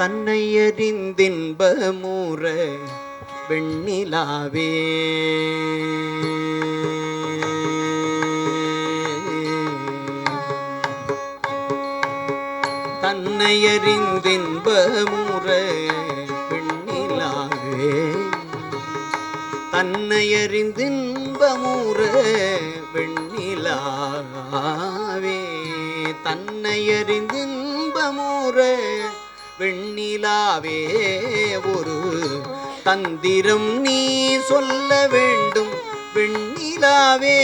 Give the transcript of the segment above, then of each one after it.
தன்னை அறிந்தின்பமூற வெண்ணிலாவே. தன்னை அறிந்தின்பமுற வெண்ணிலாவே. தன்னை அறிந்தின்பமுற வெண்ணிலாவே. தன்னை அறிந்தின்பமுற வெண்ணிலாவே ஒரு தந்திரம் நீ சொல்ல வேண்டும். வெண்ணிலாவே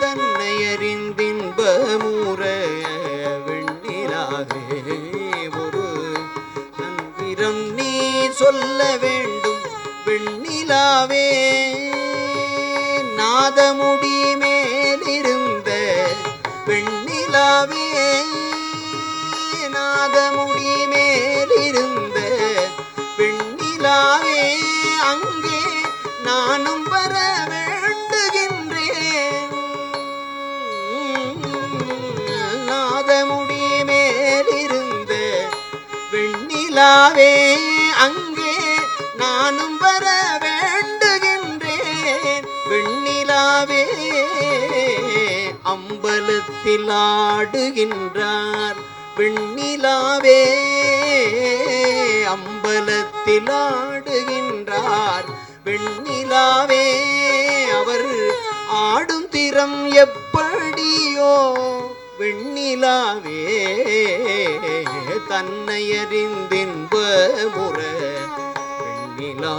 தன்னை அறிந்தின்பமுற வெண்ணிலாவே ஒரு தந்திரம் நீ சொல்ல வேண்டும். வெண்ணிலாவே நாதமு நாகமுடி மேலிருந்த பெண்ணிலாவே அங்கே நானும் வர வேண்டுகின்றேன். நாதமுடி மேலிருந்த பெண்ணிலாவே அங்கே நானும் வர வேண்டுகின்றேன். வெண்ணிலாவே அம்பலத்தில் ஆடுகின்றார். பெண்ணிலாவே அம்பலத்தில் ஆடுகின்றார் வெண்ணிலாவே அவர் ஆடும் திறம் எப்படியோ வெண்ணிலாவே தன்னை அறிந்தின்ப முற வெண்ணிலாவே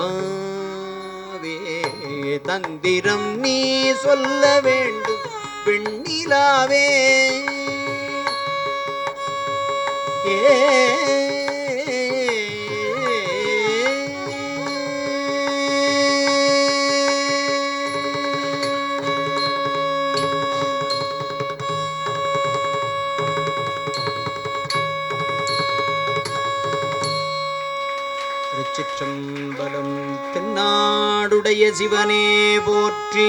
தந்திரம் நீ சொல்ல வேண்டும். வெண்ணிலாவே திருச்சிற்றம்பலம் தென்னாடுடைய சிவனே போற்றி